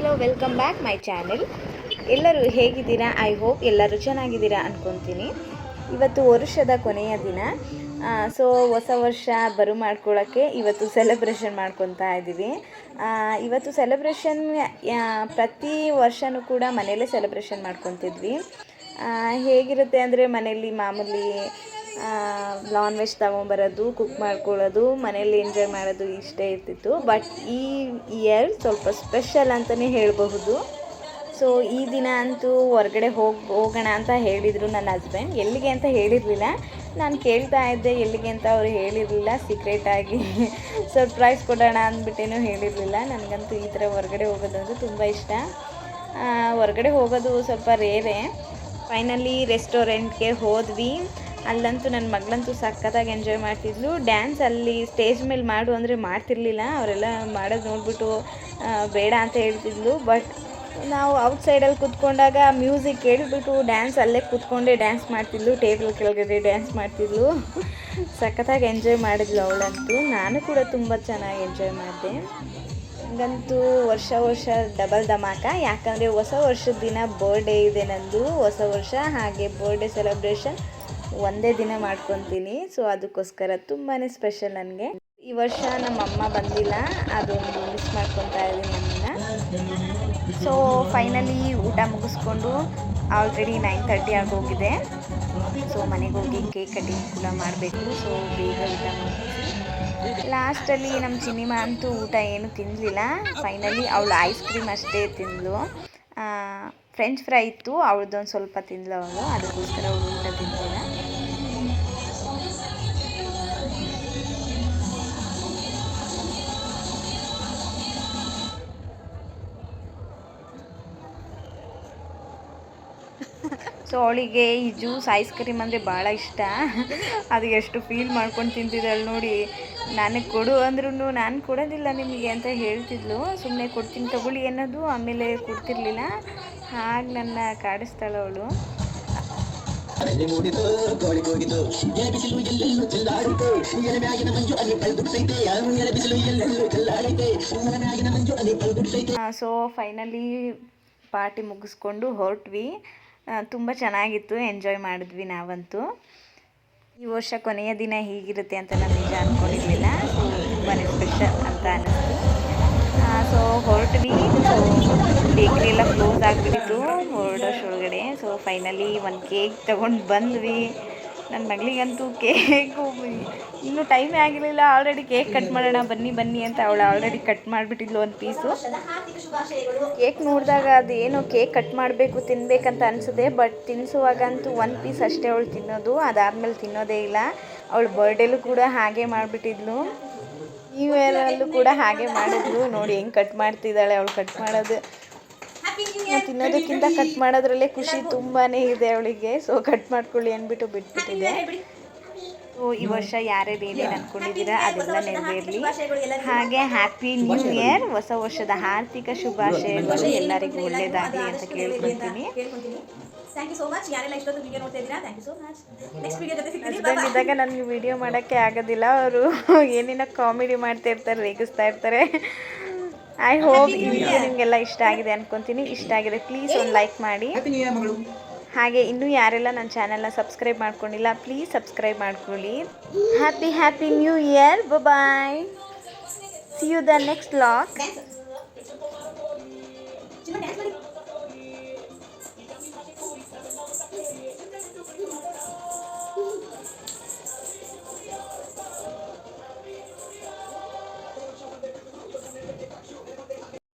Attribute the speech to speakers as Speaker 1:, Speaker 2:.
Speaker 1: Hello welcome back my channel ಎಲ್ಲರೂ ಹೇಗಿದ್ದೀರಾ? I hope ಎಲ್ಲರೂ ಚೆನ್ನಾಗಿದ್ದೀರಾ ಅಂದ್ಕೊತೀನಿ ಇವತ್ತು ವರ್ಷದ ಕೊನೆಯ ದಿನ. ಸೊ ಹೊಸ ವರ್ಷ ಬರು ಮಾಡ್ಕೊಳ್ಳೋಕ್ಕೆ ಇವತ್ತು ಸೆಲೆಬ್ರೇಷನ್ ಮಾಡ್ಕೊತಾ ಇದ್ದೀವಿ. ಇವತ್ತು ಸೆಲೆಬ್ರೇಷನ್ ಪ್ರತಿ ವರ್ಷವೂ ಕೂಡ ಮನೆಯಲ್ಲೇ ಸೆಲೆಬ್ರೇಷನ್ ಮಾಡ್ಕೊತಿದ್ವಿ. ಹೇಗಿರುತ್ತೆ ಅಂದರೆ ಮನೆಯಲ್ಲಿ ಮಾಮೂಲಿ ನಾನ್ ವೆಜ್ ತೊಗೊಂಬರೋದು ಕುಕ್ ಮಾಡ್ಕೊಳ್ಳೋದು ಮನೇಲಿ ಎಂಜಾಯ್ ಮಾಡೋದು ಇಷ್ಟೇ ಇರ್ತಿತ್ತು. ಬಟ್ ಈ ಇಯರ್ ಸ್ವಲ್ಪ ಸ್ಪೆಷಲ್ ಅಂತಲೇ ಹೇಳಬಹುದು. ಸೊ ಈ ದಿನ ಅಂತೂ ಹೊರಗಡೆ ಹೋಗಿ, ಹೋಗೋಣ ಅಂತ ಹೇಳಿದರು ನನ್ನ ಹಸ್ಬೆಂಡ್ ಎಲ್ಲಿಗೆ ಅಂತ ಹೇಳಿರಲಿಲ್ಲ. ನಾನು ಕೇಳ್ತಾ ಇದ್ದೆ, ಎಲ್ಲಿಗೆ ಅಂತ ಅವರು ಹೇಳಿರಲಿಲ್ಲ. ಸೀಕ್ರೆಟಾಗಿ ಸರ್ಪ್ರೈಸ್ ಕೊಡೋಣ ಅಂದ್ಬಿಟ್ಟೇನು ಹೇಳಿರಲಿಲ್ಲ. ನನಗಂತೂ ಈ ಥರ ಹೊರಗಡೆ ಹೋಗೋದಂದ್ರೆ ತುಂಬ ಇಷ್ಟ. ಹೊರಗಡೆ ಹೋಗೋದು ಸ್ವಲ್ಪ ರೇರೆ ಫೈನಲಿ ರೆಸ್ಟೋರೆಂಟ್ಗೆ ಹೋದ್ವಿ. ಅಲ್ಲಂತೂ ನನ್ನ ಮಗಳಂತೂ ಸಖತ್ತಾಗಿ ಎಂಜಾಯ್ ಮಾಡ್ತಿದ್ಲು. ಡ್ಯಾನ್ಸ್ ಅಲ್ಲಿ ಸ್ಟೇಜ್ ಮೇಲೆ ಮಾಡು ಅಂದರೆ ಮಾಡ್ತಿರ್ಲಿಲ್ಲ. ಅವರೆಲ್ಲ ಮಾಡೋದು ನೋಡ್ಬಿಟ್ಟು ಬೇಡ ಅಂತ ಹೇಳ್ತಿದ್ಲು. ಬಟ್ ನಾವು ಔಟ್ ಸೈಡಲ್ಲಿ ಕೂತ್ಕೊಂಡಾಗ ಮ್ಯೂಸಿಕ್ ಕೇಳಿಬಿಟ್ಟು ಡ್ಯಾನ್ಸ್ ಅಲ್ಲೇ ಕೂತ್ಕೊಂಡೇ ಡ್ಯಾನ್ಸ್ ಮಾಡ್ತಿದ್ಲು. ಟೇಬಲ್ ಕೆಳಗಡೆ ಡ್ಯಾನ್ಸ್ ಮಾಡ್ತಿದ್ಲು. ಸಖತ್ತಾಗಿ ಎಂಜಾಯ್ ಮಾಡಿದ್ಲು ಅವಳಂತೂ. ನಾನು ಕೂಡ ತುಂಬ ಚೆನ್ನಾಗಿ ಎಂಜಾಯ್ ಮಾಡಿದೆ. ನನಗಂತೂ ವರ್ಷ ವರ್ಷ ಡಬಲ್ ಧಮಾಕ. ಯಾಕಂದರೆ ಹೊಸ ವರ್ಷದ ದಿನ ಬರ್ಡೇ ಇದೆ ನಂದು. ಹೊಸ ವರ್ಷ ಹಾಗೆ ಬರ್ಡೇ ಸೆಲೆಬ್ರೇಷನ್ ಒಂದೇ ದಿನ ಮಾಡ್ಕೊತೀನಿ. ಸೊ ಅದಕ್ಕೋಸ್ಕರ ತುಂಬಾ ಸ್ಪೆಷಲ್ ನನಗೆ. ಈ ವರ್ಷ ನಮ್ಮ ಅಮ್ಮ ಬಂದಿಲ್ಲ. ಅದೊಂದು ಮಿಸ್ ಮಾಡ್ಕೊತಾ ಇದ್ದೀನಿ ನಮ್ಮನ್ನ. ಸೊ ಫೈನಲಿ ಊಟ ಮುಗಿಸ್ಕೊಂಡು ಆಲ್ರೆಡಿ ನೈನ್ ತರ್ಟಿ ಆಗೋಗಿದೆ ಸೊ ಮನೆಗೆ ಹೋಗಿ ಕೇಕ್ ಕಟಿಂಗ್ ಕೂಡ ಮಾಡಬೇಕು. ಸೊ ಬೇಗ ಊಟ ಲಾಸ್ಟಲ್ಲಿ ನಮ್ಮ ಸಿನಿಮಾ ಅಂತೂ ಊಟ ಏನು ತಿನ್ನಲಿಲ್ಲ ಫೈನಲಿ ಅವಳು ಐಸ್ ಕ್ರೀಮ್ ಅಷ್ಟೇ ತಿಂದಳು ಫ್ರೆಂಚ್ ಫ್ರೈ ಇತ್ತು. ಅವಳದೊಂದು ಸ್ವಲ್ಪ ತಿಂದಳು ಅವಳು. ಅದಕ್ಕೋಸ್ಕರ ಊಟ ತಿಂದಿಲ್ಲ. ಸೊ ಅವಳಿಗೆ ಈ ಜ್ಯೂಸ್ ಐಸ್ ಕ್ರೀಮ್ ಅಂದರೆ ಭಾಳ ಇಷ್ಟ. ಅದು ಎಷ್ಟು ಫೀಲ್ ಮಾಡ್ಕೊಂಡು ತಿಂತಿದ್ದಾಳೆ ನೋಡಿ. ನನಗೆ ಕೊಡು ಅಂದ್ರೂ ನಾನು ಕೊಡೋದಿಲ್ಲ ನಿಮಗೆ ಅಂತ ಹೇಳ್ತಿದ್ಲು. ಸುಮ್ಮನೆ ಕೊಡ್ತೀನಿ ತಗೊಳ್ಳಿ ಅನ್ನೋದು ಆಮೇಲೆ ಕೊಡ್ತಿರ್ಲಿಲ್ಲ. ಹಾಗೆ ನನ್ನ ಕಾಡಿಸ್ತಾಳೆ ಅವಳು. ಸೊ ಫೈನಲಿ ಪಾರ್ಟಿ ಮುಗಿಸ್ಕೊಂಡು ಹೊರಟ್ವಿ. ತುಂಬ ಚೆನ್ನಾಗಿತ್ತು. ಎಂಜಾಯ್ ಮಾಡಿದ್ವಿ ನಾವಂತೂ. ಈ ವರ್ಷ ಕೊನೆಯ ದಿನ ಹೀಗಿರುತ್ತೆ ಅಂತ ನಾನು ನಿಜ ಅಂದ್ಕೊಂಡಿರಲಿಲ್ಲ ಸೊ ತುಂಬಾ ಸ್ಪೆಷಲ್ ಅಂತ ಅನ್ನಿಸ್ತು ಸೊ ಹೊರಟ್ವಿ. ಸೊ ಬೇಕ್ರಿ ಎಲ್ಲ ಕ್ಲೋಸ್ ಆಗಿಬಿಟ್ಟಿತ್ತು. ಹೊರಡೋಷ್ಟೊಳಗಡೆ ಸೊ ಫೈನಲಿ ಒಂದು ಕೇಕ್ ತೊಗೊಂಡು ಬಂದ್ವಿ. ನನ್ನ ಮಗಳಿಗಂತೂ ಕೇಕು ಇನ್ನೂ ಟೈಮೇ ಆಗಿರಲಿಲ್ಲ ಆಲ್ರೆಡಿ ಕೇಕ್ ಕಟ್ ಮಾಡೋಣ, ಬನ್ನಿ ಬನ್ನಿ ಅಂತ ಅವಳು ಆಲ್ರೆಡಿ ಕಟ್ ಮಾಡಿಬಿಟ್ಟಿದ್ಲು ಒಂದು ಪೀಸು ಕೇಕ್ ನೋಡಿದಾಗ ಅದು ಕೇಕ್ ಕಟ್ ಮಾಡಬೇಕು ತಿನ್ನಬೇಕಂತ ಅನಿಸಿದೆ ಬಟ್ ತಿನ್ನಿಸುವಾಗಂತೂ ಒಂದು ಪೀಸ್ ಅಷ್ಟೇ ಅವಳು ತಿನ್ನೋದು, ಅದಾದಮೇಲೆ ತಿನ್ನೋದೇ ಇಲ್ಲ. ಅವಳು ಬರ್ಡೇಲೂ ಕೂಡ ಹಾಗೆ ಮಾಡಿಬಿಟ್ಟಿದ್ಲು. ನ್ಯೂ ಇಯರಲ್ಲೂ ಕೂಡ ಹಾಗೆ ಮಾಡಿದ್ಲು. ನೋಡಿ ಹೆಂಗೆ ಕಟ್ ಮಾಡ್ತಿದ್ದಾಳೆ ಅವಳು ಕಟ್ ಮಾಡೋದು. ತಿನ್ನೋದಕ್ಕಿಂತ ಕಟ್ ಮಾಡೋದ್ರಲ್ಲೇ ಖುಷಿ ತುಂಬಾ ಇದೆ ಅವಳಿಗೆ. ಸೊ ಕಟ್ ಮಾಡ್ಕೊಳ್ಳಿ ಅಂದ್ಬಿಟ್ಟು ಬಿಟ್ಬಿಟ್ಟಿದೆ. ಸೊ ಈ ವರ್ಷ ಯಾರೇ ಏನೇನು ಅಂದ್ಕೊಂಡಿದ್ದೀರಾ ಅದೆಲ್ಲ ನೆರವೇರಲಿ. ಹಾಗೆ ಹ್ಯಾಪಿ ನ್ಯೂ ಇಯರ್ ಹೊಸ ವರ್ಷದ ಆರ್ಥಿಕ ಶುಭಾಶಯಗಳು ಎಲ್ಲರಿಗೂ ಒಳ್ಳೇದಾಗಲಿ ಅಂತ ಕೇಳ್ಕೊತೀನಿ
Speaker 2: ಥ್ಯಾಂಕ್ ಯು ಸೋ ಮಚ್ ಯಾರೆಲ್ಲ ಇಷ್ಟೊಂದು ವಿಡಿಯೋ ನೋಡ್ತಾ ಇದ್ದೀರಾ? Thank you so much next video ಜೊತೆ ಸಿಗ್ತೀನಿ.
Speaker 1: ಹಸ್ಬೆಂಡ್ ಇದ್ದಾಗ ನನಗೆ ವಿಡಿಯೋ ಮಾಡೋಕ್ಕೆ ಆಗೋದಿಲ್ಲ. ಅವರು ಏನೇನೋ ಕಾಮಿಡಿ ಮಾಡ್ತಾ ಇರ್ತಾರೆ ರೇಗಿಸ್ತಾ ಇರ್ತಾರೆ. ಐ ಹೋಪ್ ಈ ವಿಡಿಯೋ ನಿಮಗೆಲ್ಲ ಇಷ್ಟ ಆಗಿದೆ ಅನ್ಕೊಂತೀನಿ. ಇಷ್ಟ ಆಗಿದೆ ಪ್ಲೀಸ್ ಒಂದು ಲೈಕ್ ಮಾಡಿ. ಹಾಗೆ ಇನ್ನೂ ಯಾರೆಲ್ಲ ನನ್ನ ಚಾನೆಲ್ನ ಸಬ್ಸ್ಕ್ರೈಬ್ ಮಾಡ್ಕೊಂಡಿಲ್ಲ ಪ್ಲೀಸ್ ಸಬ್ಸ್ಕ್ರೈಬ್ ಮಾಡ್ಕೊಳ್ಳಿ. Happy happy new year bye see you the next lock